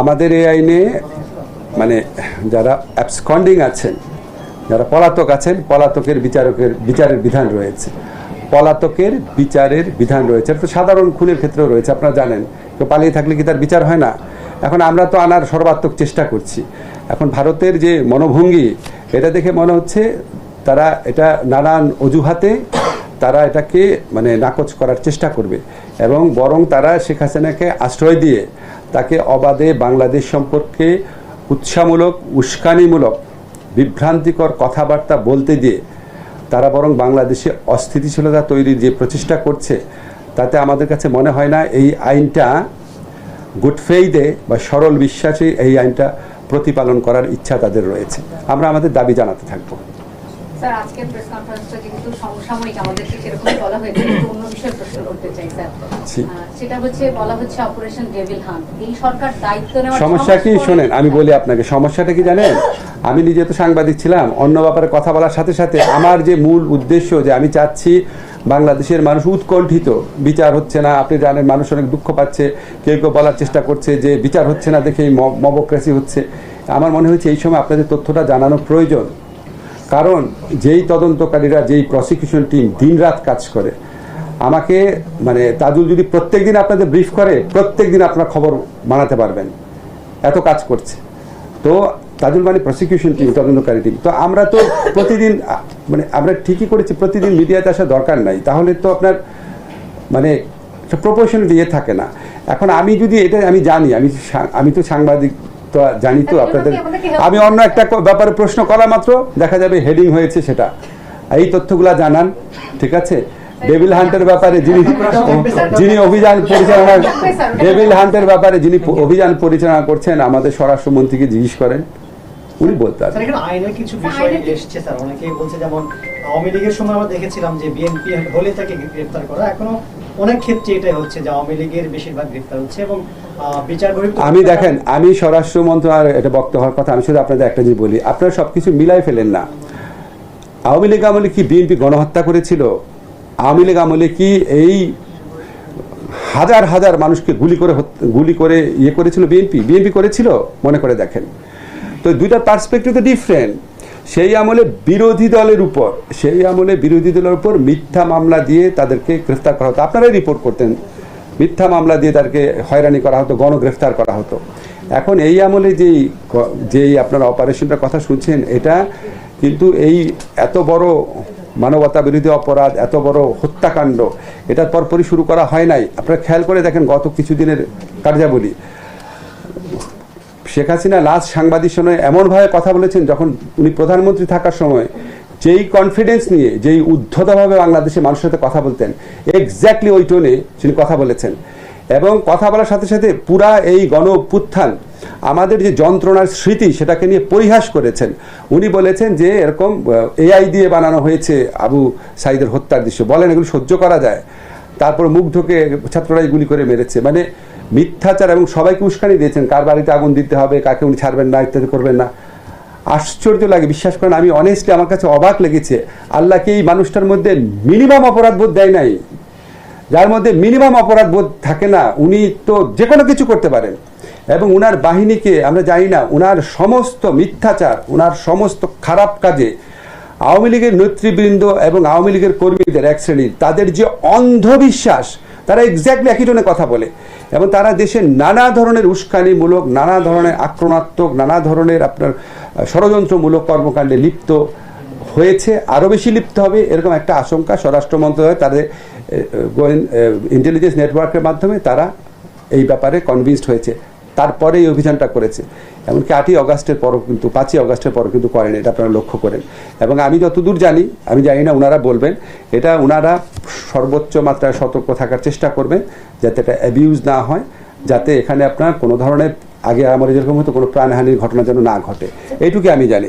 আমাদের এই আইনে মানে যারা অ্যাবসকন্ডিং আছেন, যারা পলাতক আছেন, পলাতকের বিচারকের, বিচারের বিধান রয়েছে। পলাতকের বিচারের বিধান রয়েছে। তো সাধারণ খুনের ক্ষেত্রেও রয়েছে, আপনারা জানেন। তো পালিয়ে থাকলে কি তার বিচার হয় না? এখন আমরা তো আনার সর্বাত্মক চেষ্টা করছি। এখন ভারতের যে মনোভঙ্গি, এটা দেখে মনে হচ্ছে তারা এটা নানান অজুহাতে তারা এটাকে মানে নাকচ করার চেষ্টা করবে এবং বরং তারা শেখ হাসিনাকে আশ্রয় দিয়ে তাকে অবাধে বাংলাদেশ সম্পর্কে উৎসাহমূলক, উস্কানিমূলক, বিভ্রান্তিকর কথাবার্তা বলতে দিয়ে তারা বরং বাংলাদেশে অস্থিতিশীলতা তৈরির যে প্রচেষ্টা করছে, তাতে আমাদের কাছে মনে হয় না এই আইনটা গুড ফেইদে বা সরল বিশ্বাসে এই আইনটা প্রতিপালন করার ইচ্ছা তাদের রয়েছে। আমরা আমাদের দাবি জানাতে থাকব। স্যার আজকের প্রেস কনফারেন্সটা যেহেতু সমসাময়িক আমাদেরকে সেরকমই বলা হয়েছে অন্য বিষয়ে প্রশ্ন করতে চাই স্যার। সেটা হচ্ছে বলা হচ্ছে অপারেশন ডেভিল হান্ট এই সরকার দায়িত্ব নেওয়ার সমস্যা কি? শোনেন আমি বলি আপনাকে সমস্যাটা কি জানেন? আমি নিজে তো সাংবাদিক ছিলাম অন্য ব্যাপারে কথা বলার সাথে সাথে আমার যে মূল উদ্দেশ্য যে আমি চাচ্ছি বাংলাদেশের মানুষ উৎকণ্ঠিত বিচার হচ্ছে না। আপনি জানেন মানুষ অনেক দুঃখ পাচ্ছে কেউ কেউ বলার চেষ্টা করছে যে বিচার হচ্ছে না দেখে মবক্রেসি হচ্ছে। আমার মনে হয়েছে এই সময় আপনাদের তথ্যটা জানানো প্রয়োজন। কারণ যেই তদন্তকারীরা, যেই প্রসিকিউশন টিম দিনরাত কাজ করে, আমাকে মানে তাজুল যদি প্রত্যেক দিন আপনাদের ব্রিফ করে প্রত্যেক দিন আপনার খবর বানাতে পারবেন। এত কাজ করছে। তো তাজুল মানে প্রসিকিউশন টিম তদন্তকারী টিম তো আমরা তো প্রতিদিন মানে আমরা ঠিকই করেছি, প্রতিদিন মিডিয়াতে আসা দরকার নাই। তাহলে তো আপনার মানে প্রপোর্শন দিয়ে থাকে না। এখন আমি যদি এটা, আমি জানি, আমি আমি তো সাংবাদিক তো জানি তো আপনাদের আমি অন্য একটা ব্যাপারে প্রশ্ন করা মাত্র দেখা যাবে হেডিং হয়েছে সেটা। এই তথ্যগুলা জানান ঠিক আছে? ডেভিল হান্টের ব্যাপারে যিনি যিনি অভিযান পরিচালনা ডেভিল হান্টের ব্যাপারে যিনি অভিযান পরিচালনা করছেন আমাদের স্বরাষ্ট্রমন্ত্রীকে জিজ্ঞেস করেন। উনি বলতে পারবেন এখানে আইনের কিছু বিষয় এসছে স্যার। অনেকেই বলছে যেমন আওয়ামী লীগের সময় আমরা দেখেছিলাম যে বিএনপি হলে তাকে গ্রেফতার করা। এখনও অনেক ক্ষেত্রে এটাই হচ্ছে যে আওয়ামী লীগের বেশিরভাগ গ্রেফতার হচ্ছে এবং বিচার আমি দেখেন আমি স্বরাষ্ট্র মন্ত্রণালয় এটা বক্তব্য হওয়ার কথা আমি শুধু আপনাদের একটা জিনিস বলি আপনারা সবকিছু মিলাই ফেলেন না। আওয়ামী লীগ আমলে কি বিএনপি গণহত্যা করেছিল? আওয়ামী লীগ আমলে কি এই হাজার হাজার মানুষকে গুলি করে গুলি করে ইয়ে করেছিল বিএনপি? বিএনপি করেছিল? মনে করে দেখেন। তো দুইটা পার্সপেক্টিভ তো ডিফারেন্ট সেই আমলে বিরোধী দলের উপর, সেই আমলে বিরোধী দলের উপর মিথ্যা মামলা দিয়ে তাদেরকে গ্রেফতার করা হতো। আপনারাই রিপোর্ট করতেন, মিথ্যা মামলা দিয়ে তাদেরকে হয়রানি করা হতো, গণগ্রেফতার করা হতো। এখন এই আমলে যেই যেই আপনারা অপারেশনটার কথা শুনছেন, এটা কিন্তু এই এত বড় মানবতা বিরোধী অপরাধ, এত বড় হত্যাকাণ্ড এটা পরপরই শুরু করা হয় নাই। আপনারা খেয়াল করে দেখেন গত কিছুদিনের কার্যাবলী। শেখ হাসিনা লাস্ট সাংবাদিক সময় এমনভাবে কথা বলেছেন যখন উনি প্রধানমন্ত্রী থাকার সময়, যেই কনফিডেন্স নিয়ে, যেই উদ্ধতভাবে বাংলাদেশের মানুষের সাথে কথা বলতেন এক্স্যাক্টলি ওই টোনে তিনি কথা বলেছেন। এবং কথা বলার সাথে সাথে পুরা এই গণ অভ্যুত্থান, আমাদের যে যন্ত্রণার স্মৃতি, সেটাকে নিয়ে পরিহাস করেছেন। উনি বলেছেন যে, এরকম এআই দিয়ে বানানো হয়েছে আবু সাইদের হত্যার দৃশ্য। বলেন এগুলো সহ্য করা যায়। তারপর মুখ ঢোকে ছাত্ররাই গুলি করে মেরেছে। মানে মিথ্যাচার এবং সবাইকে উস্কানি দিয়েছেন। কার বাড়িতে আগুন দিতে হবে, কাকে উনি ছাড়বেন না, ইত্যাদি করবেন না। আশ্চর্য লাগে, বিশ্বাস করেন, আমি অনেস্টলি আমার কাছে অবাক লেগেছে। আল্লাহকে এই মানুষটার মধ্যে মিনিমাম অপরাধ বোধ দেয় নাই? যার মধ্যে মিনিমাম অপরাধ বোধ থাকে না, উনি তো যে কোনো কিছু করতে পারেন। এবং উনার বাহিনীকে আমরা জানি না, উনার সমস্ত মিথ্যাচার, উনার সমস্ত খারাপ কাজে আওয়ামী লীগের নেতৃবৃন্দ এবং আওয়ামী লীগের কর্মীদের এক শ্রেণির তাদের যে অন্ধবিশ্বাস তারা এক্স্যাক্টলি একই জন্য কথা বলে। এবং তারা দেশে নানা ধরনের উস্কানিমূলক, নানা ধরনের আক্রমণাত্মক, নানা ধরনের আপনার ষড়যন্ত্রমূলক কর্মকাণ্ডে লিপ্ত হয়েছে। আরও বেশি লিপ্ত হবে এরকম একটা আশঙ্কা স্বরাষ্ট্র মন্ত্রণালয়, তাদের ইন্টেলিজেন্স নেটওয়ার্কের মাধ্যমে তারা এই ব্যাপারে কনভিন্সড হয়েছে। তারপরে এই অভিযানটা করেছে। এমনকি আটই অগাস্টের পরও কিন্তু, পাঁচই অগাস্টের পরও কিন্তু করেন, এটা আপনারা লক্ষ্য করেন। এবং আমি যতদূর জানি, আমি জানি না ওনারা বলবেন, এটা ওনারা সর্বোচ্চ মাত্রায় সতর্ক থাকার চেষ্টা করবেন, যাতে এটা অ্যাবিউজ না হয়, যাতে এখানে আপনার কোনো ধরনের আগে আমার যেরকম হতো, কোনো প্রাণহানির ঘটনা যেন না ঘটে। এইটুকু আমি জানি।